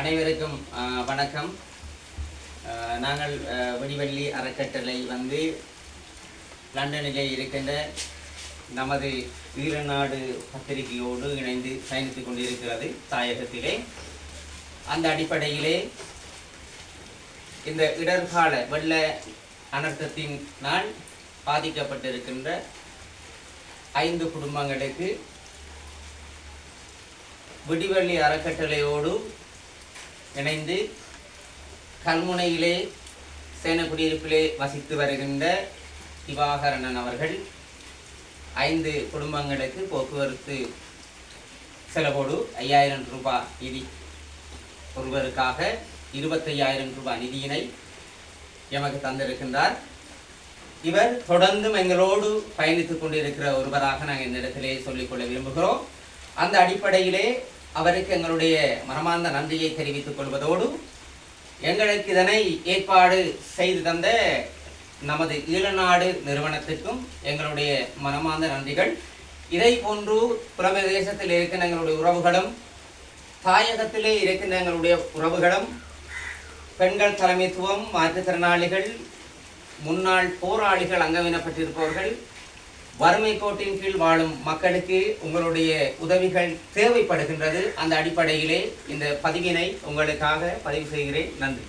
அனைவருக்கும் வணக்கம். நாங்கள் வெடிவள்ளி அறக்கட்டளை வந்து லண்டனிலே இருக்கின்ற நமது ஈழநாடு பத்திரிகையோடு இணைந்து பயணித்து கொண்டிருக்கிறது தாயகத்திலே. அந்த அடிப்படையிலே இந்த இடர்கால வெள்ள அனர்த்தத்தினால் பாதிக்கப்பட்டிருக்கின்ற ஐந்து குடும்பங்களுக்கு விடிவள்ளி அறக்கட்டளையோடு இணைந்து கல்முனையிலே சேனக்குடியிருப்பிலே வசித்து வருகின்ற திவாகரணன் அவர்கள் ஐந்து குடும்பங்களுக்கு போக்குவரத்து செலவோடு ஐயாயிரம் ரூபாய் நிதி ஒருவருக்காக இருபத்தையாயிரம் ரூபாய் நிதியினை எமக்கு தந்திருக்கின்றார். இவர் தொடர்ந்தும் எங்களோடு பயணித்துக் கொண்டிருக்கிற ஒருவராக நாங்கள் இந்த இடத்திலே சொல்லிக்கொள்ள விரும்புகிறோம். அந்த அடிப்படையிலே அவருக்கு எங்களுடைய மனமார்ந்த நன்றியை தெரிவித்துக் கொள்வதோடு எங்களுக்கு இதனை ஏற்பாடு செய்து தந்த நமது ஈழநாடு நிறுவனத்திற்கும் எங்களுடைய மனமார்ந்த நன்றிகள். இதை போன்று புறப்பிரதேசத்தில் இருக்கின்ற எங்களுடைய உறவுகளும் தாயகத்திலே இருக்கின்ற எங்களுடைய உறவுகளும் பெண்கள் தலைமைத்துவம் மாற்றுத்திறனாளிகள் முன்னாள் போராளிகள் அங்கவினப்பட்டிருப்பவர்கள் வறுமை கோட்டின் கீழ் வாழும் மக்களுக்கு உங்களுடைய உதவிகள் தேவைப்படுகின்றது. அந்த அடிப்படையிலே இந்த பதிவினை உங்களுக்காக பதிவு செய்கிறேன். நன்றி.